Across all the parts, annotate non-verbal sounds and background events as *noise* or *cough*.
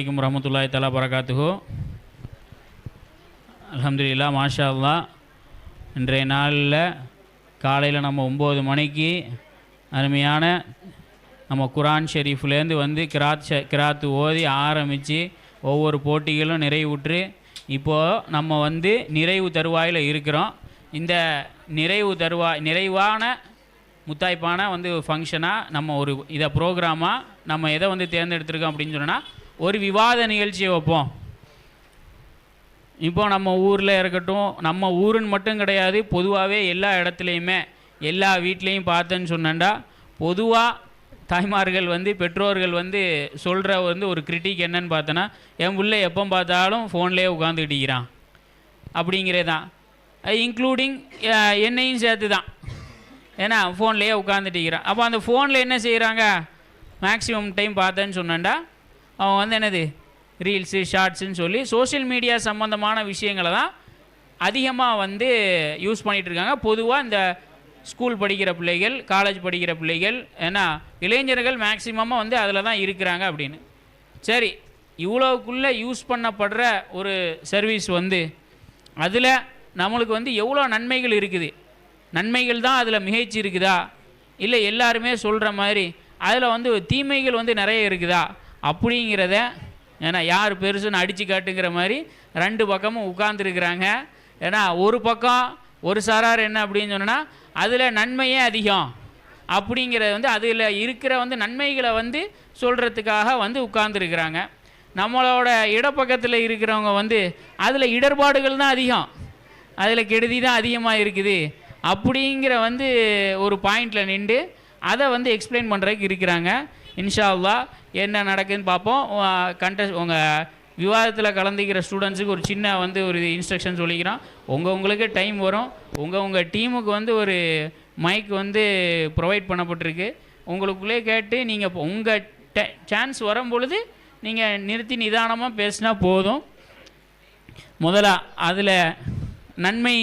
அலைக்கும் ரஹமத்துல்லாய் தலா பரகாத்துஹு அலமதுல்லா மாஷா இன்றைய நாளில் காலையில் நம்ம ஒம்பது மணிக்கு அருமையான நம்ம குரான் ஷெரீஃப்லேருந்து வந்து கிராத் ஷ கிராத்து ஓதி ஆரம்பித்து ஒவ்வொரு போட்டிகளும் நிறைவுற்று. இப்போது நம்ம வந்து நிறைவு தருவாயில் இருக்கிறோம். இந்த நிறைவு தருவாய் நிறைவான முத்தாய்ப்பான வந்து ஃபங்க்ஷனாக நம்ம ஒரு இதை ப்ரோக்ராமாக நம்ம எதை வந்து தேர்ந்தெடுத்திருக்கோம் அப்படின்னு சொன்னால் ஒரு விவாத நிகழ்ச்சியை வைப்போம். இப்போ நம்ம ஊரில் இருக்கட்டும் நம்ம ஊருன்னு மட்டும் கிடையாது பொதுவாகவே எல்லா இடத்துலையுமே எல்லா வீட்லேயும் பார்த்தேன்னு சொன்னேன்டா பொதுவாக தாய்மார்கள் வந்து பெற்றோர்கள் வந்து சொல்கிற வந்து ஒரு கிரிட்டிக் என்னன்னு பார்த்தோன்னா என் பிள்ளை எப்போ பார்த்தாலும் ஃபோன்லேயே உட்காந்துக்கிட்டிக்கிறான் அப்படிங்கிறதான். இன்க்ளூடிங் என்னையும் சேர்த்து தான் ஏன்னா ஃபோன்லேயே உட்காந்துட்டிக்கிறான் அப்போ அந்த ஃபோனில் என்ன செய்கிறாங்க மேக்ஸிமம் டைம் பார்த்தேன்னு சொன்னேன்டா அவன் வந்து என்னது? ரீல்ஸு ஷார்ட்ஸுன்னு சொல்லி சோஷியல் மீடியா சம்மந்தமான விஷயங்களை தான் அதிகமாக வந்து யூஸ் பண்ணிகிட்டு இருக்காங்க பொதுவாக இந்த ஸ்கூல் படிக்கிற பிள்ளைகள் காலேஜ் படிக்கிற பிள்ளைகள் ஏன்னா இளைஞர்கள் மேக்சிமமாக வந்து அதில் தான் இருக்கிறாங்க அப்படின்னு. சரி இவ்வளோக்குள்ளே யூஸ் பண்ணப்படுற ஒரு சர்வீஸ் வந்து அதில் நம்மளுக்கு வந்து எவ்வளோ நன்மைகள் இருக்குது? நன்மைகள் தான் அதில் மிகைச்சி இருக்குதா இல்லை எல்லாருமே சொல்கிற மாதிரி அதில் வந்து தீமைகள் வந்து நிறைய இருக்குதா? அப்படிங்கிறத ஏன்னா யார் பெருசுன்னு அடித்து காட்டுங்கிற மாதிரி ரெண்டு பக்கமும் உட்கார்ந்துருக்குறாங்க. ஏன்னா ஒரு பக்கம் ஒரு சாரார் என்ன அப்படின்னு சொன்னால் அதில் நன்மையே அதிகம். அப்படிங்கிறது வந்து அதில் இருக்கிற வந்து நன்மைகளை வந்து சொல்கிறதுக்காக வந்து உட்கார்ந்துருக்குறாங்க. நம்மளோட இடப்பக்கத்தில் இருக்கிறவங்க வந்து அதில் இடர்பாடுகள் தான் அதிகம். அதில் கெடுதி தான் அதிகமாக இருக்குது. அப்படிங்கிற வந்து ஒரு பாயிண்டில் நின்று அதை வந்து எக்ஸ்பிளைன் பண்ணுறதுக்கு இருக்கிறாங்க. இன்ஷா என்ன நடக்குதுன்னு பார்ப்போம். கண்டஸ்ட் உங்கள் விவாதத்தில் கலந்துக்கிற ஸ்டூடெண்ட்ஸுக்கு ஒரு சின்ன வந்து ஒரு இன்ஸ்ட்ரக்ஷன் சொல்லிக்கிறோம். உங்கள் உங்களுக்கு டைம் வரும். உங்கள் உங்கள் டீமுக்கு வந்து ஒரு மைக் வந்து ப்ரொவைட் பண்ணப்பட்டிருக்கு. உங்களுக்குள்ளே கேட்டு நீங்கள் உங்கள் சான்ஸ் வரும் பொழுது நீங்கள் நிறுத்தி நிதானமாக பேசினா போதும். முதல்ல அதில் நன்மை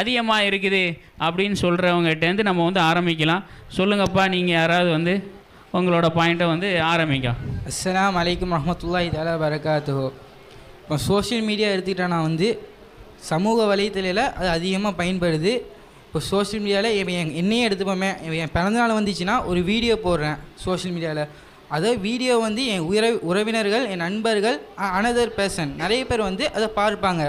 அதிகமாக இருக்குது அப்படின்னு சொல்கிறவங்ககிட்டேருந்து நம்ம வந்து ஆரம்பிக்கலாம். சொல்லுங்கப்பா நீங்கள் யாராவது வந்து உங்களோட பாயிண்ட்டை வந்து ஆரம்பிங்க. அஸ்லாம் வலைக்கம் ரஹமத்துல்லா இதால பரகாத்துஹு இப்போ சோஷியல் மீடியா எடுத்துக்கிட்டோன்னா வந்து சமூக வலைத்தளையில் அது அதிகமாக பயன்படுது. இப்போ சோஷியல் மீடியாவில் என் என்னையே எடுத்துப்போமே என் பிறந்தநாள் வந்துச்சுன்னா ஒரு வீடியோ போடுறேன் சோஷியல் மீடியாவில் அதே வீடியோ வந்து என் உறவு உறவினர்கள் என் நண்பர்கள் அனதர் பர்சன் நிறைய பேர் வந்து அதை பார்ப்பாங்க.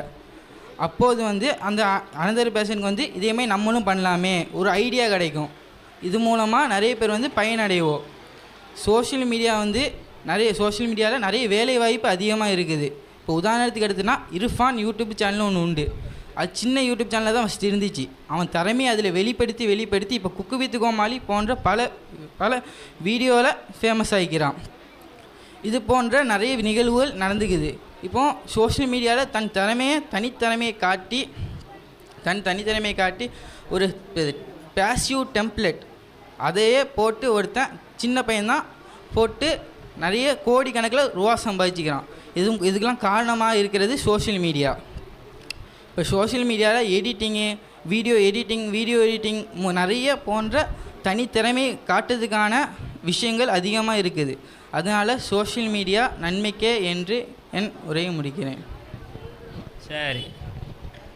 அப்போது வந்து அந்த அனதர் பேஷனுக்கு வந்து இதேமாதிரி நம்மளும் பண்ணலாமே ஒரு ஐடியா கிடைக்கும். இது மூலமாக நிறைய பேர் வந்து பயனடைவோம். சோஷியல் மீடியா வந்து நிறைய சோஷியல் மீடியாவில் நிறைய வேலைவாய்ப்பு அதிகமாக இருக்குது. இப்போ உதாரணத்துக்கு எடுத்துனா இர்ஃபான் யூடியூப் சேனல் ஒன்று உண்டு. அது சின்ன யூடியூப் சேனலில் தான் ஃபஸ்ட் இருந்துச்சு. அவன் திறமையை அதில் வெளிப்படுத்தி வெளிப்படுத்தி இப்போ குக்கு வித்து கோமாளி போன்ற பல பல வீடியோவில் ஃபேமஸ் ஆகிக்கிறான் இது போன்ற நிறைய நிகழ்வுகள் நடந்துக்குது. இப்போது சோஷியல் மீடியாவில் தன் திறமையை தனித்திறமையை காட்டி தன் தனித்திறமையை காட்டி ஒரு பேசிவ் டெம்ப்ளெட் அதையே போட்டு ஒருத்தன் சின்ன பையன்தான் போட்டு நிறைய கோடி கணக்கில் ரூபா சம்பாதிச்சுக்கிறான். இது இதுக்கெலாம் காரணமாக இருக்கிறது சோஷியல் மீடியா இப்போ சோஷியல் மீடியாவில் editing video editing video editing நிறைய போன்ற தனித்திறமை காட்டுறதுக்கான விஷயங்கள் அதிகமாக இருக்குது. அதனால் சோஷியல் மீடியா நன்மைக்கே என்று என் உரையை முடிக்கிறேன். சரி.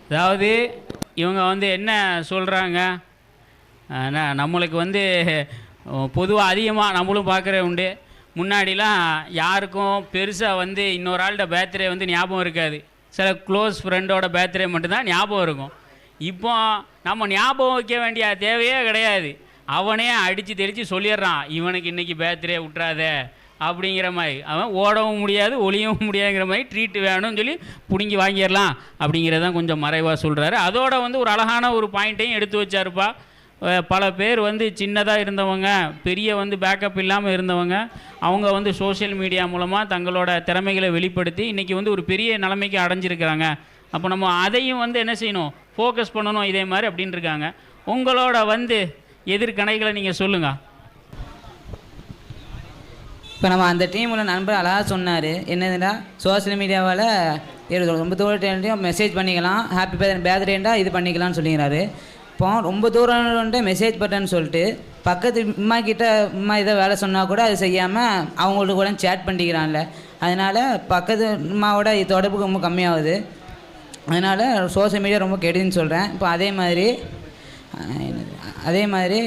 அதாவது இவங்க வந்து என்ன சொல்கிறாங்க நம்மளுக்கு வந்து பொதுவாக அதிகமாக நம்மளும் பார்க்குற உண்டு. முன்னாடிலாம் யாருக்கும் பெருசாக வந்து இன்னொரு ஆள்கிட்ட பேர்த்டே வந்து ஞாபகம் இருக்காது. சில க்ளோஸ் ஃப்ரெண்டோட பேர்த்டே மட்டும்தான் ஞாபகம் இருக்கும். இப்போ நம்ம ஞாபகம் வைக்க வேண்டிய தேவையே கிடையாது. அவனே அடித்து தெளித்து சொல்லிடுறான். இவனுக்கு இன்றைக்கி பேர்த்டே விட்றாத அப்படிங்கிற மாதிரி. அவன் ஓடவும் முடியாது ஒளியவும் முடியாதுங்கிற மாதிரி ட்ரீட் வேணும்னு சொல்லி பிடுங்கி வாங்கிடலாம் அப்படிங்கிறதான் கொஞ்சம் மறைவாக சொல்கிறாரு அதோட வந்து ஒரு அழகான ஒரு பாயிண்ட்டையும் எடுத்து வச்சாருப்பா. பல பேர் வந்து சின்னதாக இருந்தவங்க பெரிய வந்து பேக்கப் இல்லாமல் இருந்தவங்க அவங்க வந்து சோஷியல் மீடியா மூலமாக தங்களோட திறமைகளை வெளிப்படுத்தி இன்றைக்கி வந்து ஒரு பெரிய நிலைமைக்கு அடைஞ்சிருக்கிறாங்க. அப்போ நம்ம அதையும் வந்து என்ன செய்யணும்? ஃபோக்கஸ் பண்ணணும் இதே மாதிரி அப்படின்னு இருக்காங்க. உங்களோட வந்து எதிர்கணைகளை நீங்கள் சொல்லுங்கள் இப்போ நம்ம அந்த டீமில் நண்பர் அழகாக சொன்னார். என்னதுன்னா சோஷியல் மீடியாவால் ரொம்ப தூரத்தையும் மெசேஜ் பண்ணிக்கலாம். ஹாப்பி பர்த்டே பேர்த்டேண்டா இது பண்ணிக்கலாம்னு சொல்லிக்கிறாரு. இப்போ ரொம்ப தூரம் மெசேஜ் பட்டேன்னு சொல்லிட்டு பக்கத்து அம்மா கிட்ட அம்மா இதை வேலை சொன்னால் கூட அது செய்யாமல் அவங்களுக்கு கூட சேட் பண்ணிக்கிறான்ல. அதனால் பக்கத்து அம்மாவோட தொடர்பு ரொம்ப கம்மியாகுது. அதனால் சோஷியல் மீடியா ரொம்ப கெடுதுன்னு சொல்கிறேன் இப்போ அதே மாதிரி அதே மாதிரி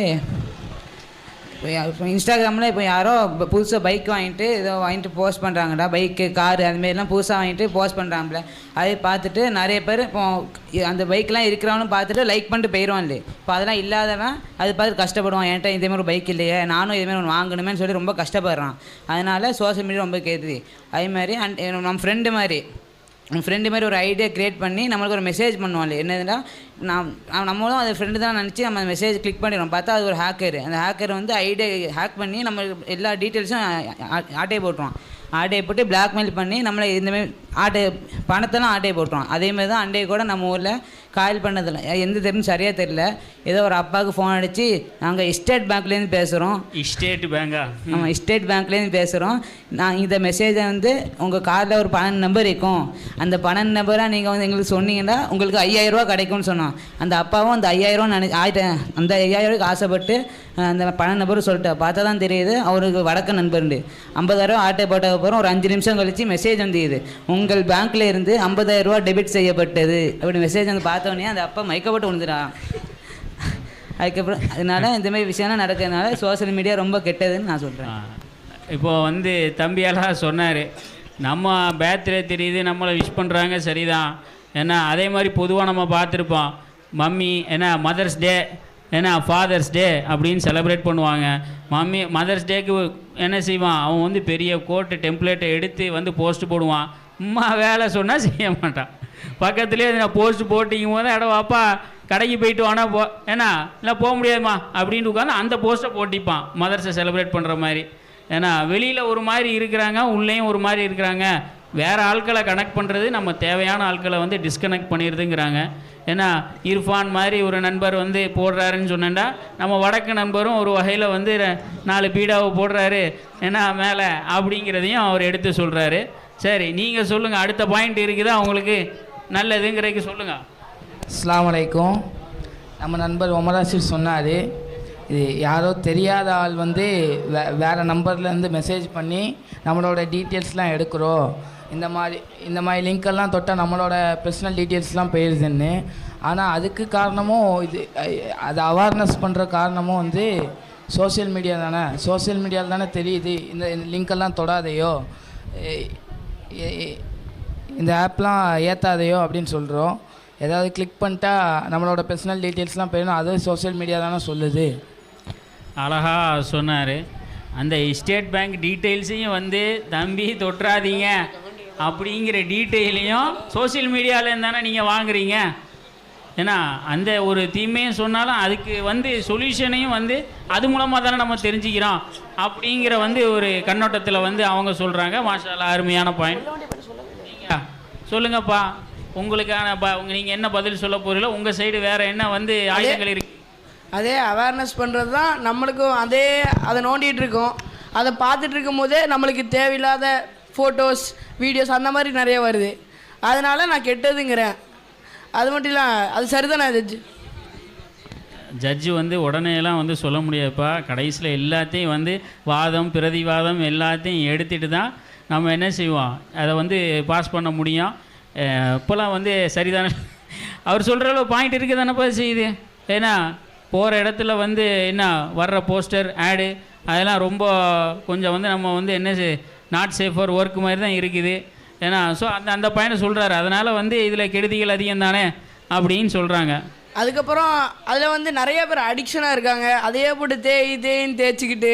இப்போ இப்போ இன்ஸ்டாகிராமில் இப்போ யாரோ இப்போ புதுசாக பைக் வாங்கிட்டு ஏதோ வாங்கிட்டு போஸ்ட் பண்ணுறாங்கடா பைக்கு காரு அதுமாரிலாம் புதுசாக வாங்கிட்டு போஸ்ட் பண்ணுறாங்களே அதே பார்த்துட்டு நிறைய பேர் இப்போ அந்த பைக்லாம் இருக்கிறவனும் பார்த்துட்டு லைக் பண்ணிட்டு போயிடுவான்லே இப்போ அதெல்லாம் இல்லாதவன் அது பார்த்து கஷ்டப்படுவான் என்கிட்ட இதே மாதிரி ஒரு பைக் இல்லையே நானும் இதேமாதிரி ஒன்று வாங்கணுமேன்னு சொல்லி ரொம்ப கஷ்டப்படுறான். அதனால் சோஷியல் மீடியா ரொம்ப கேட்குது அதே மாதிரி அண்ட் நம்ம ஃப்ரெண்டு மாதிரி ஃப்ரெண்டு மாதிரி ஒரு ஐடியா க்ரியேட் பண்ணி நம்மளுக்கு ஒரு மெசேஜ் பண்ணுவான்ல என்னதுன்னா நான் நம்மளும் அது ஃப்ரெண்டு தான் நினச்சி நம்ம மெசேஜ் கிளிக் பண்ணிடுறோம். பார்த்தா அது ஒரு ஹேக்கர் அந்த ஹேக்கர் வந்து ஐடியா ஹேக் பண்ணி நம்ம எல்லா டீட்டெயில்ஸும் ஆட்டையை போட்டுருவான். ஆட்டையை போட்டு blackmail பண்ணி நம்மளை இந்தமாதிரி ஆட்டை பணத்தெல்லாம் ஆட்டையை போட்டுருவான். அதேமாதிரி தான் அண்டையை கூட நம்ம ஊரில் கால் பண்ணதில்ல. எந்த தெரியும் சரியாக தெரியல. ஏதோ ஒரு அப்பாவுக்கு ஃபோன் அடித்து நாங்கள் ஸ்டேட் பேங்க்லேருந்து பேசுகிறோம் ஸ்டேட் பேங்கா நம்ம ஸ்டேட் பேங்க்லேருந்து பேசுகிறோம் நான் இந்த மெசேஜை வந்து உங்கள் கார்டில் ஒரு பன்னெண்டு நம்பர் இருக்கும். அந்த பன்னெண்டு நம்பராக நீங்கள் வந்து எங்களுக்கு சொன்னீங்கன்னா உங்களுக்கு ஐயாயிரரூவா கிடைக்கும்னு சொன்னோம் அந்த அப்பாவும் அந்த ஐயாயிரம் நினை ஆயிட்டேன் அந்த ஐயாயிரூவாய்க்கு ஆசைப்பட்டு அந்த பன்னெண்டு நம்பரும் சொல்லிட்டேன் பார்த்தா தான் தெரியுது அவருக்கு வடக்கு நண்பருண்டு. ஐம்பதாயிரம் ஆட்டை போட்ட அதுக்கப்புறம் ஒரு அஞ்சு நிமிஷம் கழிச்சு மெசேஜ் வந்துது உங்கள் பேங்க்கில் இருந்து ஐம்பதாயிரரூவா டெபிட் செய்யப்பட்டது. அப்படி மெசேஜ் வந்து பார்த்தோன்னே அந்த அப்பா மைக்கப்பட்டு விழுந்துடான் அதுக்கப்புறம் அதனால இந்தமாரி விஷயம்லாம் நடக்கிறதுனால சோஷியல் மீடியா ரொம்ப கெட்டதுன்னு நான் சொல்கிறேன் இப்போது வந்து தம்பியெல்லாம் சொன்னார் நம்ம பேர்த்டே தெரியுது நம்மளை விஷ் பண்ணுறாங்க சரிதான். ஏன்னா அதே மாதிரி பொதுவாக நம்ம பார்த்துருப்போம். மம்மி ஏன்னா மதர்ஸ் டே ஏன்னா ஃபாதர்ஸ் டே அப்படின்னு செலப்ரேட் பண்ணுவாங்க. மம்மி மதர்ஸ் டேக்கு என்ன செய்வான்? அவன் வந்து பெரிய கோட்டு டெம்ப்ளேட்டை எடுத்து வந்து போஸ்ட் போடுவான். அம்மா வேலை சொன்னால் செய்ய மாட்டான். பக்கத்துலேயே நான் போஸ்ட் போட்டிங்கும் போது இடம் வாப்பா கடைக்கு போயிட்டு வானா போ ஏன்னா இல்லை போக முடியாதும்மா அப்படின்னு உட்காந்து அந்த போஸ்ட்டை போட்டிப்பான். மதர்ஸை செலிப்ரேட் பண்ணுற மாதிரி. ஏன்னா வெளியில் ஒரு மாதிரி இருக்கிறாங்க உள்ளேயும் ஒரு மாதிரி இருக்கிறாங்க. வேறு ஆட்களை கனெக்ட் பண்ணுறது நம்ம தேவையான ஆட்களை வந்து டிஸ்கனெக்ட் பண்ணிடுதுங்கிறாங்க. ஏன்னா இர்ஃபான் மாதிரி ஒரு நண்பர் வந்து போடுறாருன்னு சொன்னேன்டா. நம்ம வடக்கு நண்பரும் ஒரு வகையில் வந்து நாலு பீடாவை போடுறாரு. ஏன்னா மேலே அப்படிங்கிறதையும் அவர் எடுத்து சொல்கிறாரு சரி நீங்கள் சொல்லுங்கள் அடுத்த பாயிண்ட் இருக்குதா. உங்களுக்கு நல்லதுங்கிறதுக்கு சொல்லுங்கள் அஸ்லாம் வலைக்கும் நம்ம நண்பர் ஒமராசிர் சொன்னார். இது யாரோ தெரியாத ஆள் வந்து வே வேறு நம்பர்லேருந்து மெசேஜ் பண்ணி நம்மளோட டீட்டெயில்ஸ்லாம் எடுக்கிறோம். இந்த மாதிரி இந்த மாதிரி லிங்க்கெல்லாம் தொட்டால் நம்மளோட பர்சனல் டீட்டெயில்ஸ்லாம் போயிடுதுன்னு ஆனால் அதுக்கு காரணமும் இது அது அதை அவேர்னஸ் பண்ணுற காரணமும் வந்து சோஷியல் மீடியா தானே. சோஷியல் மீடியாவில் தானே தெரியுது. இந்த லிங்க்கெல்லாம் தொடாதையோ இந்த ஆப்லாம் ஏற்றாதையோ அப்படின்னு சொல்கிறோம் ஏதாவது கிளிக் பண்ணிட்டா நம்மளோட பர்சனல் டீட்டெயில்ஸ்லாம் போயிடும். அது சோஷியல் மீடியா தானே சொல்லுது. அழகா சொன்னார். அந்த ஸ்டேட் பேங்க் டீட்டெயில்ஸையும் வந்து தம்பி தொட்டுறாதீங்க. அப்படிங்கிற டீட்டெயிலையும் சோஷியல் மீடியாவிலேருந்து தானே நீங்கள் வாங்குறீங்க. ஏன்னா அந்த ஒரு தீமையும் சொன்னாலும் அதுக்கு வந்து சொல்யூஷனையும் வந்து அது மூலமாக தானே நம்ம தெரிஞ்சுக்கிறோம். அப்படிங்கிற வந்து ஒரு கண்ணோட்டத்தில் வந்து அவங்க சொல்கிறாங்க மாஷால்லா அருமையான பாயிண்ட் சொல்லுங்கப்பா. உங்களுக்கான ப நீங்கள் என்ன பதில் சொல்ல போகிறீங்களோ உங்கள் சைடு வேறு என்ன வந்து ஆயுதங்கள் இருக்கு? அதே அவேர்னஸ் பண்ணுறது தான் நம்மளுக்கும் அதே அதை நோண்டிகிட்டு இருக்கோம். அதை பார்த்துட்டு இருக்கும் போதே நம்மளுக்கு தேவையில்லாத ஃபோட்டோஸ் வீடியோஸ் அந்த மாதிரி நிறைய வருது. அதனால் நான் கெட்டதுங்கிறேன். அது மட்டும் இல்லை அது சரிதானே ஜட்ஜு? ஜட்ஜு வந்து உடனே எல்லாம் வந்து சொல்ல முடியாதுப்பா. கடைசியில் எல்லாத்தையும் வந்து வாதம் பிரதிவாதம் எல்லாத்தையும் எடுத்துட்டு தான் நம்ம என்ன செய்வோம்? அதை வந்து பாஸ் பண்ண முடியும். இப்போல்லாம் இப்போலாம் வந்து சரிதானே. அவர் சொல்கிற அளவு பாயிண்ட் இருக்குது தானேப்பா செய்யுது? ஏன்னா போகிற இடத்துல வந்து என்ன வர்ற போஸ்டர் ஆடு அதெல்லாம் ரொம்ப கொஞ்சம் வந்து நம்ம வந்து என்ன நாட் சேஃபர் ஒர்க் மாதிரி தான் இருக்குது. ஏன்னா ஸோ அந்த அந்த பையனை சொல்கிறாரு அதனால் வந்து இதில் கெடுதிகள் அதிகம் தானே அப்படின்னு சொல்கிறாங்க அதுக்கப்புறம் அதில் வந்து நிறைய பேர் அடிக்ஷனாக இருக்காங்க. அதையே போட்டு தேய் தேயின்னு தேய்ச்சிக்கிட்டு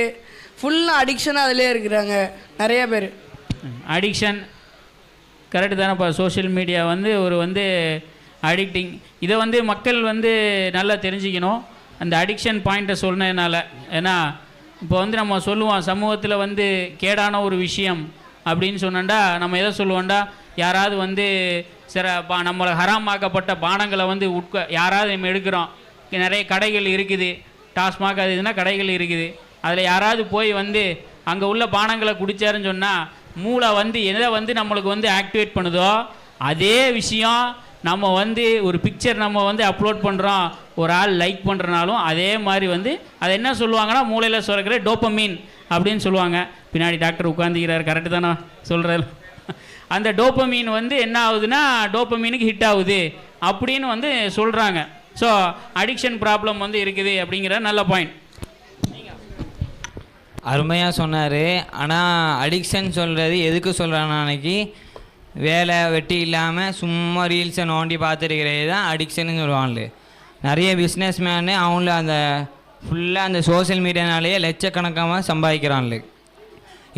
ஃபுல்லாக அடிக்ஷனாக அதிலே இருக்கிறாங்க. நிறைய பேர். அடிக்ஷன் கரெக்டு தானேப்பா. சோஷியல் மீடியா வந்து ஒரு வந்து அடிக்டிங் இதை வந்து மக்கள் வந்து நல்லா தெரிஞ்சுக்கணும். அந்த அடிக்ஷன் பாயிண்ட்டை சொன்னதுனால. ஏன்னா இப்போ வந்து நம்ம சொல்லுவோம் சமூகத்தில் வந்து கேடான ஒரு விஷயம் அப்படின்னு சொன்னோண்டா நம்ம எதை சொல்லுவோண்டா யாராவது வந்து சில பா நம்மளை ஹராமாக்கப்பட்ட பானங்களை வந்து உட்க யாராவது நம்ம எடுக்கிறோம். நிறைய கடைகள் இருக்குது. டாஸ்மாக் அது இதுனா கடைகள் இருக்குது. அதில் யாராவது போய் வந்து அங்கே உள்ள பானங்களை குடித்தாருன்னு சொன்னால் மூளை வந்து எதை வந்து நம்மளுக்கு வந்து ஆக்டிவேட் பண்ணுதோ அதே விஷயம் நம்ம வந்து ஒரு பிக்சர் நம்ம வந்து அப்லோட் பண்ணுறோம் ஒரு ஆள் லைக் பண்ணுறனாலும் அதே மாதிரி வந்து அதை என்ன சொல்லுவாங்கன்னா மூளையில் சுரக்கிற டோப்பமீன் அப்படின்னு சொல்லுவாங்க. பின்னாடி டாக்டர் உட்காந்துக்கிறார் கரெக்டு தானே? சொல்கிறார் அந்த டோப்பமீன் வந்து என்ன ஆகுதுன்னா டோப்பமீனுக்கு ஹிட் ஆகுது அப்படின்னு வந்து சொல்கிறாங்க ஸோ அடிக்ஷன் ப்ராப்ளம் வந்து இருக்குது அப்படிங்கிற நல்ல பாயிண்ட் அருமையாக சொன்னார். ஆனால் அடிக்ஷன் சொல்கிறது எதுக்கு சொல்கிறான் அன்னைக்கு வேலை வெட்டி இல்லாமல் சும்மா ரீல்ஸை நோண்டி பார்த்துருக்கிறது தான் அடிக்ஷன்னு சொல்லுவாங்களே. நிறைய பிஸ்னஸ் மேனு அவங்கள அந்த ஃபுல்லாக அந்த சோஷியல் மீடியானாலேயே லட்சக்கணக்காக சம்பாதிக்கிறான்ல.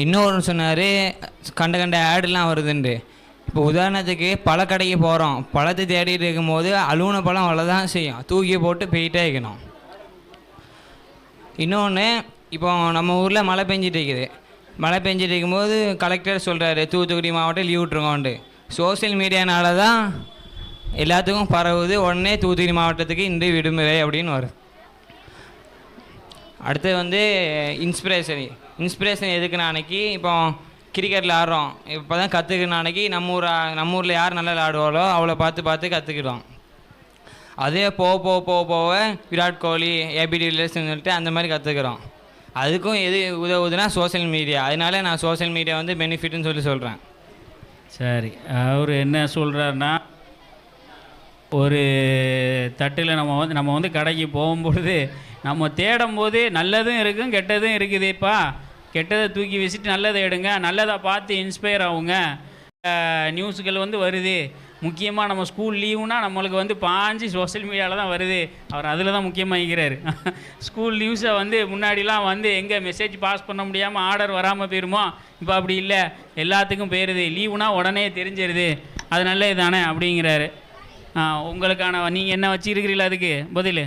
இன்னொரு சொன்னார் கண்ட கண்ட ஆடுலாம் வருதுண்டு. இப்போ உதாரணத்துக்கு பழக்கடைக்கு போகிறோம் பழத்தை தேடிட்டு இருக்கும்போது அழுகுன பழம் அவ்வளோ தான் செய்யும். தூக்கி போட்டு போயிட்டே இருக்கணும். இன்னொன்று இப்போ நம்ம ஊரில் மழை பெஞ்சிட்டு இருக்குது. மழை பெஞ்சிட்டு இருக்கும்போது கலெக்டர் சொல்கிறாரு தூத்துக்குடி மாவட்டம் லீவ் விட்ருங்கோன்ட்டு சோஷியல் மீடியானால தான் எல்லாத்துக்கும் பரவுது உடனே தூத்துக்குடி மாவட்டத்துக்கு இன்று விடுமுறை அப்படின்னு வரும். அடுத்து வந்து இன்ஸ்பிரேஷன் இன்ஸ்பிரேஷன் எதுக்கு அன்னைக்கு இப்போ கிரிக்கெட்டில் ஆடுறோம். இப்போ தான் கற்றுக்கிற அன்னைக்கு நம்ம ஊர் நம்ம ஊரில் யார் நல்லா விளாடுவாளோ அவளை பார்த்து பார்த்து கற்றுக்கிறோம் அதே போக போக போக போக விராட் கோலி ஏபிடி வில்லியர்ஸ்னு சொல்லிட்டு அந்த மாதிரி கற்றுக்குறோம் அதுக்கும் எது உதவுதுன்னா சோஷியல் மீடியா அதனால நான் சோஷியல் மீடியா வந்து பெனிஃபிட்னு சொல்லி சொல்கிறேன் சரி. அவர் என்ன சொல்கிறாருன்னா ஒரு தட்டில் நம்ம வந்து நம்ம வந்து கடைக்கு போகும்பொழுது நம்ம தேடும் போது நல்லதும் இருக்கும் கெட்டதும் இருக்குதுப்பா கெட்டதை தூக்கி வச்சுட்டு நல்லதை எடுங்க நல்லதை பார்த்து இன்ஸ்பயர் ஆகுங்க. நியூஸுகள் வந்து வருது. முக்கியமாக நம்ம ஸ்கூல் லீவுனா நம்மளுக்கு வந்து பாஞ்சு சோஷியல் மீடியாவில் தான் வருது. அவர் அதில் தான் முக்கியமாக இருக்கிறார். ஸ்கூல் *laughs* நியூஸை வந்து முன்னாடிலாம் வந்து எங்கே மெசேஜ் பாஸ் பண்ண முடியாமல் ஆர்டர் வராமல் போயிருமோ? இப்போ அப்படி இல்லை. எல்லாத்துக்கும் போயிடுது லீவுனா உடனே தெரிஞ்சிருது. அது நல்லது தானே அப்படிங்கிறாரு. உங்களுக்கான நீங்கள் என்ன வச்சிருக்கிறீங்களா அதுக்கு? பதில்.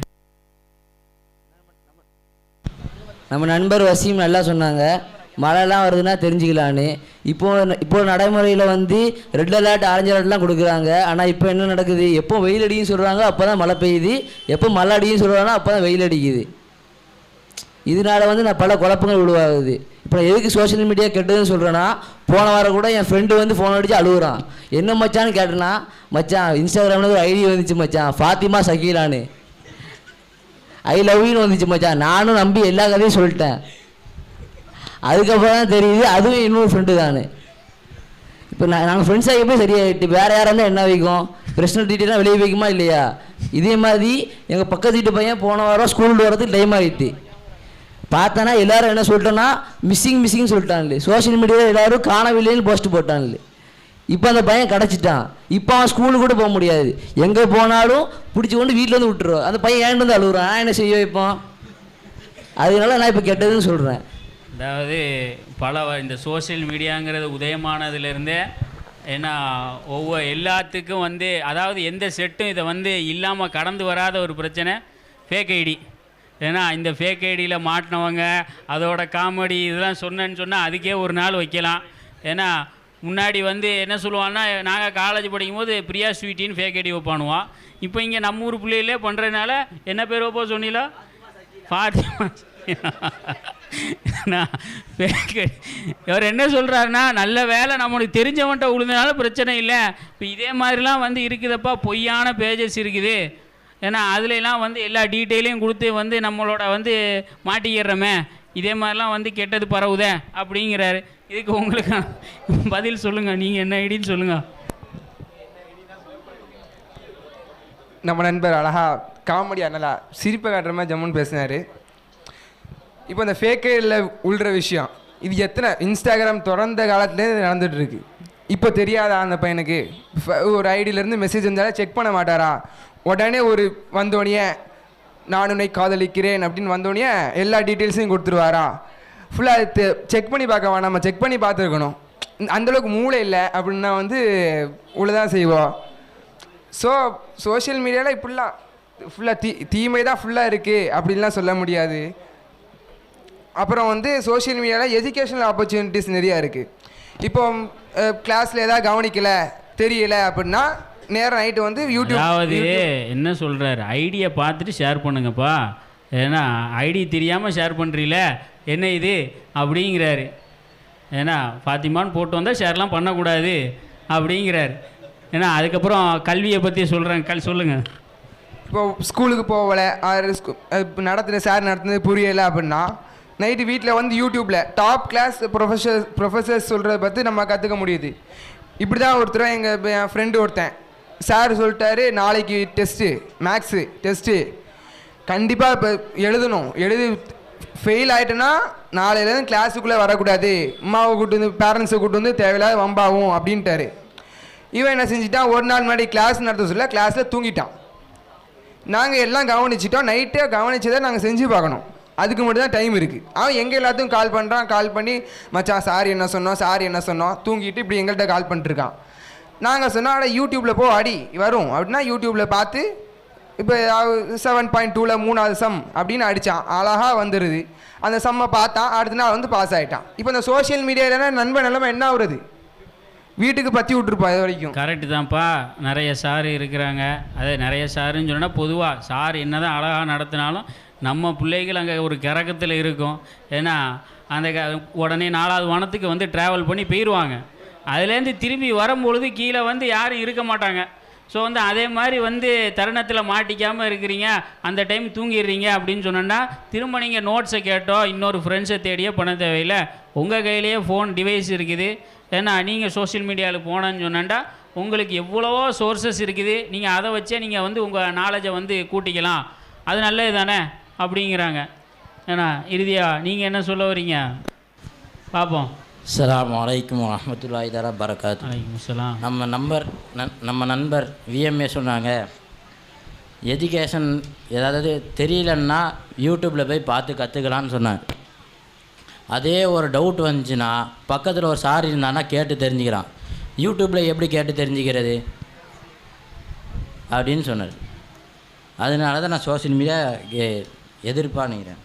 நம்ம நண்பர் வசீம் நல்லா சொன்னாங்க. மழைலாம் வருதுன்னா தெரிஞ்சுக்கலான்னு. இப்போ இப்போ நடைமுறையில் வந்து ரெட் அலர்ட் ஆரஞ்சு அலர்ட்லாம் கொடுக்குறாங்க. ஆனால் இப்போ என்ன நடக்குது? எப்போ வெயில் அடிக்கும் சொல்கிறாங்க அப்போ தான் மழை பெய்யுது. எப்போ மழை அடிக்கும் சொல்கிறாங்க அப்போ தான் வெயில் அடிக்குது. இதனால வந்து நான் பல குழப்பங்கள் உருவாகுது. இப்போ நான் எதுக்கு சோஷியல் மீடியா கெட்டதுன்னு சொல்கிறேன்னா போன வாரம் கூட என் ஃப்ரெண்டு வந்து ஃபோன் அடித்து அழுகுறான். என்ன மச்சான்னு கேட்டேன்னா மச்சான் இன்ஸ்டாகிராமில் ஒரு ஐடி வந்துச்சு மச்சான். ஃபாத்திமா சக்கீலான்னு ஐ லவ் யூன்னு வந்துச்சு மச்சான். நானும் நம்பி எல்லா கதையும் சொல்லிட்டேன். அதுக்கப்புறம் தான் தெரியுது அதுவும் இன்னொரு ஃப்ரெண்டு தான் இப்போ நான் நாங்கள் ஃப்ரெண்ட்ஸ் ஆகி போய் சரியாயிட்டு வேறு யாராக இருந்தால் என்ன வைக்கும்? பிரச்சனை டீட்டெயிலாக வெளியே வைக்குமா இல்லையா? இதே மாதிரி எங்கள் பக்கத்து வீட்டு பையன் போன வாரம் ஸ்கூல் வரதுக்கு டைம் ஆகிட்டு பார்த்தனா எல்லாரும் என்ன சொல்லிட்டோன்னா மிஸ்ஸிங் மிஸ்ஸிங் சொல்லிட்டாங்களே. சோஷியல் மீடியாவில் எல்லாரும் காணவில்லைன்னு போஸ்ட் போட்டாங்களே. இப்போ அந்த பையன் கிடச்சிட்டான். இப்போ அவன் ஸ்கூலுக்கு கூட போக முடியாது. எங்கே போனாலும் பிடிச்சி கொண்டு வீட்டில் வந்து விட்டுருவோம் அந்த பையன் ஏன்ட்டு வந்து அழுகுறான் நான் என்ன செய்ய வைப்போம் அதனால நான் இப்போ கெட்டதுன்னு சொல்கிறேன் அதாவது பல இந்த சோஷியல் மீடியாங்கிறது உதயமானதுலேருந்தே ஏன்னா ஒவ்வொரு எல்லாத்துக்கும் வந்து அதாவது எந்த செட்டும் இதை வந்து இல்லாமல் கடந்து வராத ஒரு பிரச்சனை. ஃபேக் ஐடி ஏன்னா இந்த ஃபேக் ஐடியில் மாட்டினவங்க அதோட காமெடி இதெல்லாம் சொன்னேன்னு சொன்னால் அதுக்கே ஒரு நாள் வைக்கலாம். ஏன்னா முன்னாடி வந்து என்ன சொல்லுவான்னா நாங்கள் காலேஜ் படிக்கும்போது பிரியா ஸ்வீட்டின்னு ஃபேக் ஐடி வைப்பானுவோம் இப்போ இங்கே நம்ம ஊர் பிள்ளைகளே பண்ணுறதுனால என்ன பேர் வைப்போ சொன்னீங்களா ஃபாத்திமா. நான் இவர் என்ன சொல்கிறாருன்னா நல்ல வேலை நம்மளுக்கு தெரிஞ்சவன்ட்ட விழுந்தனால பிரச்சனை இல்லை. இப்போ இதே மாதிரிலாம் வந்து இருக்குதப்பா பொய்யான பேஜஸ் இருக்குது. ஏன்னா அதுலலாம் வந்து எல்லா டீட்டெயிலையும் கொடுத்து வந்து நம்மளோட வந்து மாட்டிக்கிறோமே. இதே மாதிரிலாம் வந்து கெட்டது பரவுதே அப்படிங்கிறாரு. இதுக்கு உங்களுக்கு பதில் சொல்லுங்கள் நீங்கள் என்ன ஐடின்னு சொல்லுங்கள் நம்ம நண்பர் அழகா காமெடியாக நல்லா சிரிப்பை காட்டுற மாதிரி ஜம்முன்னு பேசினார். இப்போ இந்த ஃபேக்கில் உள்ற விஷயம். இது எத்தனை இன்ஸ்டாகிராம் தொடர்ந்த காலத்துலேருந்து நடந்துகிட்ருக்கு இப்போ தெரியாதா அந்த பையனுக்கு? ஒரு ஐடியிலேருந்து மெசேஜ் வந்தாலும் செக் பண்ண மாட்டாரா? உடனே ஒரு வந்தோடனே நான் உன்னை காதலிக்கிறேன் அப்படின்னு வந்தோடனே எல்லா டீட்டெயில்ஸையும் கொடுத்துருவாரா? ஃபுல்லாக செக் பண்ணி பார்க்க வேணாம். நம்ம செக் பண்ணி பார்த்துருக்கணும். அந்தளவுக்கு மூளை இல்லை அப்படின்னா வந்து உள்ளதான் செய்வோம் ஸோ சோஷியல் மீடியாவில் இப்படிலாம் ஃபுல்லாக தீ தீமை தான் ஃபுல்லாக இருக்குது அப்படின்லாம் சொல்ல முடியாது. அப்புறம் வந்து சோஷியல் மீடியாவில் எஜுகேஷனல் ஆப்பர்ச்சுனிட்டிஸ் நிறையா இருக்குது இப்போ கிளாஸில் எதாவது கவனிக்கலை தெரியலை அப்படின்னா நேரம் நைட்டு வந்து யூடியூப் அதாவது என்ன சொல்கிறாரு ஐடியை பார்த்துட்டு ஷேர் பண்ணுங்கப்பா. ஏன்னா ஐடி தெரியாமல் ஷேர் பண்ணுறீல என்ன இது? அப்படிங்கிறாரு. ஏன்னா ஃபாத்திமான்னு போட்டு வந்தால் ஷேர்லாம் பண்ணக்கூடாது. அப்படிங்கிறாரு. ஏன்னா அதுக்கப்புறம் கல்வியை பற்றி சொல்கிறேன் கல் சொல்லுங்கள் இப்போ ஸ்கூலுக்கு போகல. இப்போ நடத்துகிற சார் நடத்துனது புரியலை அப்படின்னா நைட்டு வீட்டில் வந்து யூடியூப்பில் டாப் கிளாஸ் ப்ரொஃபஸர் ப்ரொஃபஸர்ஸ் சொல்கிறத பற்றி நம்ம கற்றுக்க முடியுது. இப்படி தான் ஒருத்தர் எங்கள் என் ஃப்ரெண்டு ஒருத்தன். சார் சொல்லிட்டாரு நாளைக்கு டெஸ்ட்டு மேக்ஸு டெஸ்ட்டு கண்டிப்பாக இப்போ எழுதணும். எழுதி ஃபெயில் ஆகிட்டேன்னா நாளையிலேருந்து கிளாஸுக்குள்ளே வரக்கூடாது. அம்மாவை கூட்டு வந்து பேரண்ட்ஸை கூட்டு வந்து தேவையில்லாத வம்பாகும் அப்படின்ட்டாரு. இவன் என்ன செஞ்சிட்டான்? ஒரு நாள் முன்னாடி கிளாஸ் நடத்த சொல்ல கிளாஸில் தூங்கிட்டான். நாங்கள் எல்லாம் கவனிச்சிட்டோம். நைட்டே கவனிச்சதை நாங்கள் செஞ்சு பார்க்கணும். அதுக்கு மட்டும் தான் டைம் இருக்குது அவன் எங்கள் எல்லாத்துக்கும் கால் பண்ணுறான் கால் பண்ணி மச்சான் சார் என்ன சொன்னோம்? சார் என்ன சொன்னோம்? தூங்கிட்டு இப்படி எங்கள்கிட்ட கால் பண்ணிட்டுருக்கான் நாங்கள் சொன்னோம் யூடியூப்பில் போ அடி வரும். அப்படின்னா யூடியூப்பில் பார்த்து இப்போ செவன் பாயிண்ட் டூவில் மூணாவது சம் அப்படின்னு அடித்தான் அழகாக வந்துடுது அந்த சம்மை பார்த்தான் அடுத்த நாள் வந்து பாஸ் ஆகிட்டான் இப்போ இந்த சோஷியல் மீடியாவில் நண்பன் நிலமை என்ன ஆகுறது வீட்டுக்கு பற்றி விட்ருப்பா இது வரைக்கும். கரெக்டு தான்ப்பா. நிறைய சார் இருக்கிறாங்க. அதே நிறைய சாருன்னு சொன்னால் பொதுவாக சார் என்ன தான் அழகாக நடத்தினாலும் நம்ம பிள்ளைகள் அங்கே ஒரு கிறக்கத்தில் இருக்கும். ஏன்னா அந்த க உடனே நாலாவது வனத்துக்கு வந்து ட்ராவல் பண்ணி போயிடுவாங்க அதுலேருந்து திரும்பி வரும்பொழுது கீழே வந்து யாரும் இருக்க மாட்டாங்க. ஸோ வந்து அதே மாதிரி வந்து தருணத்தில் மாட்டிக்காமல் இருக்கிறீங்க அந்த டைம் தூங்கிடுறீங்க அப்படின்னு சொன்னோன்னா திரும்ப நீங்கள் நோட்ஸை கேட்டோ இன்னொரு ஃப்ரெண்ட்ஸை தேடியோ பண்ண தேவையில்லை. உங்கள் கையிலேயே ஃபோன் டிவைஸ் இருக்குது. ஏன்னா நீங்கள் சோஷியல் மீடியாவில் போனேன்னு சொன்னாண்டா உங்களுக்கு எவ்வளவோ சோர்சஸ் இருக்குது. நீங்கள் அதை வச்சே நீங்கள் வந்து உங்கள் நாலேஜை வந்து கூட்டிக்கலாம். அது நல்லது தானே? அப்படிங்கிறாங்க. ஏன்னா இறுதியாக நீங்கள் என்ன சொல்ல வரீங்க பார்ப்போம். அஸ்ஸலாமு அலைக்கும் வரமத்துல்லாஹி தஆலா பரகாத்து அலைக்கும் சலாம் நம்ம நம்பர் நன் நம்ம நண்பர் விஎம்ஏ சொன்னாங்க. எஜுகேஷன் ஏதாவது தெரியலன்னா யூடியூப்பில் போய் பார்த்து கற்றுக்கலான்னு சொன்னார். அதே ஒரு டவுட் வந்துச்சுன்னா பக்கத்தில் ஒரு சார் இருந்தான்னா கேட்டு தெரிஞ்சுக்கிறான். யூடியூப்பில் எப்படி கேட்டு தெரிஞ்சுக்கிறது? அப்படின்னு சொன்னார். அதனால தான் நான் சோஷியல் மீடியா எதிர்ப்பானுங்கிறேன்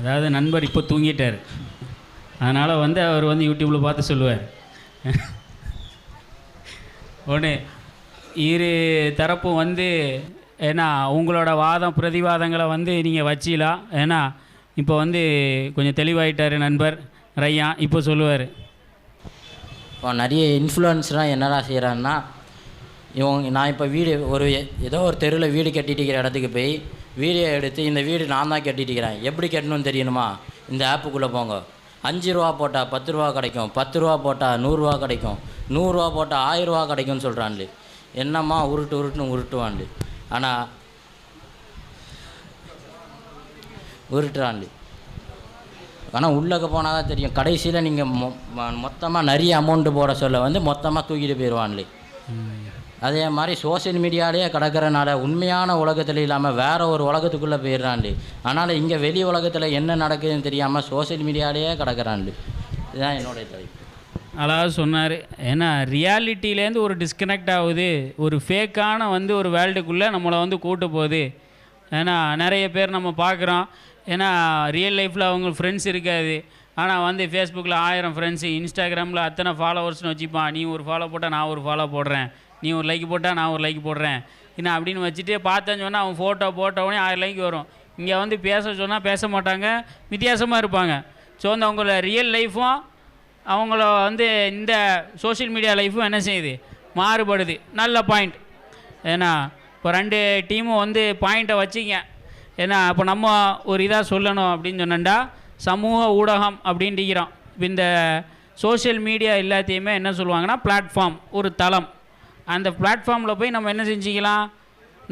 அதாவது நண்பர் இப்போ தூங்கிட்டார். அதனால் வந்து அவர் வந்து யூடியூப்பில் பார்த்து சொல்லுவார். ஒன்று இரு தரப்பும் வந்து ஏன்னா உங்களோட வாதம் பிரதிவாதங்களை வந்து நீங்கள் வச்சிலாம் ஏன்னா இப்போ வந்து கொஞ்சம் தெளிவாயிட்டார் நண்பர் ரையா இப்போ சொல்லுவார். இப்போ நிறைய இன்ஃப்ளூயன்ஸ்லாம் என்னடா செய்கிறான்னா இவங்க நான் இப்போ வீடு ஒரு ஏதோ ஒரு தெருவில் வீடு கட்டிட்டு இருக்கிற இடத்துக்கு போய் வீடியோ எடுத்து இந்த வீடு நான் தான் கட்டிட்டு இருக்கிறேன் எப்படி கட்டணும்னு தெரியணுமா? இந்த ஆப்புக்குள்ளே போங்க. அஞ்சு ரூபா போட்டால் பத்து ரூபா கிடைக்கும் பத்து ரூபா போட்டால் நூறுரூவா கிடைக்கும் நூறுரூவா போட்டால் ஆயிரரூவா கிடைக்கும்னு சொல்கிறான்லே என்னம்மா உருட்டு உருட்டுன்னு உருட்டுவான்லே. ஆனால் உருட்டுறான்லே. ஆனால் உள்ளக்க போனால் தான் தெரியும். கடைசியில் நீங்கள் மொ மொத்தமாக நிறைய அமௌண்ட்டு போட சொல்ல வந்து மொத்தமாக தூக்கிட்டு போயிடுவான்லே அதே மாதிரி சோஷியல் மீடியாலேயே கிடக்கிறனால உண்மையான உலகத்தில் இல்லாமல் வேறு ஒரு உலகத்துக்குள்ளே போயிடுறான்லி ஆனால் இங்கே வெளி உலகத்தில் என்ன நடக்குதுன்னு தெரியாமல் சோஷியல் மீடியாலேயே கிடக்கிறான்லி இதுதான் என்னுடைய தலைப்பு. அழகாக சொன்னார். ஏன்னா ரியாலிட்டியிலேருந்து ஒரு டிஸ்கனெக்ட் ஆகுது. ஒரு ஃபேக்கான வந்து ஒரு வேர்ல்டுக்குள்ளே நம்மளை வந்து கூட்டு போகுது. ஏன்னா நிறைய பேர் நம்ம பார்க்குறோம் ஏன்னா ரியல் லைஃப்பில் அவங்க ஃப்ரெண்ட்ஸ் இருக்காது. ஆனால் வந்து ஃபேஸ்புக்கில் ஆயிரம் ஃப்ரெண்ட்ஸு இன்ஸ்டாகிராமில் அத்தனை ஃபாலோவர்ஸ்னு வச்சுப்பான் நீ ஒரு ஃபாலோ போட்டால் நான் ஒரு ஃபாலோ போடுறேன். நீ ஒரு லைக் போட்டால் நான் ஒரு லைக் போடுறேன். என்ன அப்படின்னு வச்சுட்டு பார்த்தேன்னு சொன்னால் அவன் ஃபோட்டோ போட்டோடனே ஆயிரம் லைக் வரும். இங்கே வந்து பேச சொன்னால் பேச மாட்டாங்க வித்தியாசமாக இருப்பாங்க. ஸோ வந்து அவங்கள ரியல் லைஃப்பும் அவங்கள வந்து இந்த சோஷியல் மீடியா லைஃப்பும் என்ன செய்யுது? மாறுபடுது. நல்ல பாயிண்ட் ஏன்னா இப்போ ரெண்டு டீமும் வந்து பாயிண்ட்டை வச்சுங்க. ஏன்னா இப்போ நம்ம ஒரு இதாக சொல்லணும் அப்படின்னு சொன்னண்டா சமூக ஊடகம் அப்படின்ட்டுக்கிறோம் இப்போ இந்த சோஷியல் மீடியா எல்லாத்தையுமே என்ன சொல்லுவாங்கன்னா பிளாட்ஃபார்ம் ஒரு தளம். அந்த பிளாட்ஃபார்மில் போய் நம்ம என்ன செஞ்சுக்கலாம்?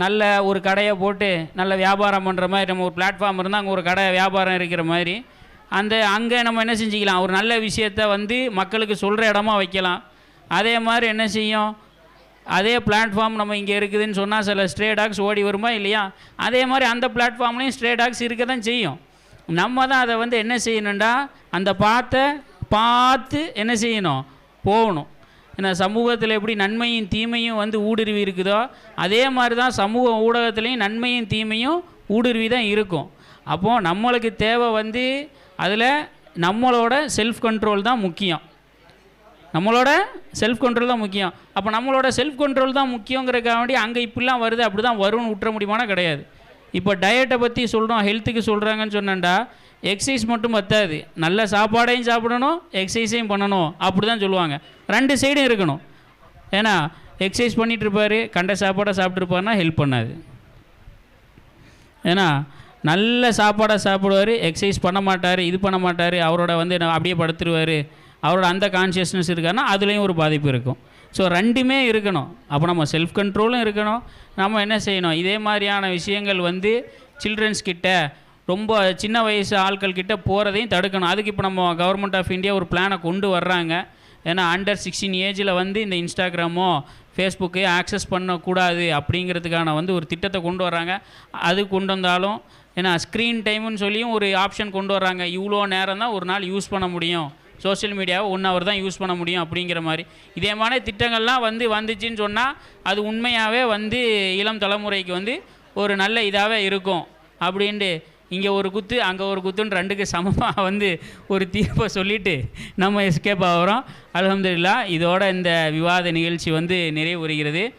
நல்ல ஒரு கடையை போட்டு நல்ல வியாபாரம் பண்ணுற மாதிரி நம்ம ஒரு பிளாட்ஃபார்ம் இருந்தால் அங்கே ஒரு கடை வியாபாரம் இருக்கிற மாதிரி. அந்த அங்கே நம்ம என்ன செஞ்சுக்கலாம்? ஒரு நல்ல விஷயத்த வந்து மக்களுக்கு சொல்கிற இடமா வைக்கலாம். அதே மாதிரி என்ன செய்யும்? அதே பிளாட்ஃபார்ம் நம்ம இங்கே இருக்குதுன்னு சொன்னால் சில ஸ்ட்ரே டாக்ஸ் ஓடி வருமா இல்லையா? அதே மாதிரி அந்த பிளாட்ஃபார்ம்லேயும் ஸ்ட்ரே டாக்ஸ் இருக்க தான் செய்யும். நம்ம தான் அதை வந்து என்ன செய்யணும்டா? அந்த பார்த்த பார்த்து என்ன செய்யணும்? போகணும். ஏன்னா சமூகத்தில் எப்படி நன்மையும் தீமையும் வந்து ஊடுருவி இருக்குதோ அதே மாதிரி தான் சமூக ஊடகத்துலேயும் நன்மையும் தீமையும் ஊடுருவி தான் இருக்கும். அப்போது நம்மளுக்கு தேவை வந்து அதில் நம்மளோட செல்ஃப் கண்ட்ரோல் தான் முக்கியம். நம்மளோட செல்ஃப் கண்ட்ரோல் தான் முக்கியம். அப்போ நம்மளோட செல்ஃப் கண்ட்ரோல் தான் முக்கியங்கிறக்காக வேண்டி அங்கே இப்படிலாம் வருது அப்படி தான் வரும்னு விட்டுற முடியுமானா கிடையாது. இப்போ டயட்டை பற்றி சொல்கிறோம் ஹெல்த்துக்கு சொல்கிறாங்கன்னு சொன்னேன்டா எக்ஸசைஸ் மட்டும் பத்தாது. நல்ல சாப்பாடையும் சாப்பிடணும் எக்ஸசைஸையும் பண்ணணும் அப்படி தான் சொல்லுவாங்க. ரெண்டு சைடும் இருக்கணும். ஏன்னா எக்ஸசைஸ் பண்ணிகிட்டு இருப்பார் கண்ட சாப்பாடை சாப்பிட்ருப்பாருன்னா ஹெல்ப் பண்ணாது. ஏன்னா நல்ல சாப்பாடாக சாப்பிடுவார் எக்ஸசைஸ் பண்ண மாட்டார் இது பண்ண மாட்டார் அவரோட வந்து நான் அப்படியே படுத்துருவார். அவரோட அந்த கான்சியஸ்னஸ் இருக்காருன்னா அதுலேயும் ஒரு பாதிப்பு இருக்கும். ஸோ ரெண்டுமே இருக்கணும். அப்போ நம்ம செல்ஃப் கண்ட்ரோலும் இருக்கணும். நம்ம என்ன செய்யணும்? இதே மாதிரியான விஷயங்கள் வந்து சில்ட்ரன்ஸ் கிட்ட ரொம்ப சின்ன வயசு ஆட்கள் கிட்ட போகிறதையும் தடுக்கணும். அதுக்கு இப்போ நம்ம கவர்மெண்ட் ஆஃப் இந்தியா ஒரு பிளானை கொண்டு வர்றாங்க. ஏன்னா அண்டர் சிக்ஸ்டீன் ஏஜில் வந்து இந்த இன்ஸ்டாகிராமோ ஃபேஸ்புக்கு ஆக்சஸ் பண்ணக்கூடாது அப்படிங்கிறதுக்கான வந்து ஒரு திட்டத்தை கொண்டு வர்றாங்க. அது கொண்டு வந்தாலும் ஏன்னா ஸ்க்ரீன் டைமுன்னு சொல்லியும் ஒரு ஆப்ஷன் கொண்டு வர்றாங்க. இவ்வளோ நேரம் தான் ஒரு நாள் யூஸ் பண்ண முடியும். சோஷியல் மீடியாவை ஒன் ஹவர் தான் யூஸ் பண்ண முடியும் அப்படிங்கிற மாதிரி. இதே மாதிரி திட்டங்கள்லாம் வந்து வந்துச்சுன்னு சொன்னால் அது உண்மையாகவே வந்து இளம் தலைமுறைக்கு வந்து ஒரு நல்ல இதாகவே இருக்கும். அப்படின்ட்டு இங்கே ஒரு குத்து அங்கே ஒரு குத்துன்னு ரெண்டுக்கு சமமாக வந்து ஒரு தீர்ப்பை சொல்லிவிட்டு நம்ம எஸ்கேப் ஆகிறோம். அலமதுல்லா இதோட இந்த விவாத நிகழ்ச்சி வந்து நிறைவுறுகிறது.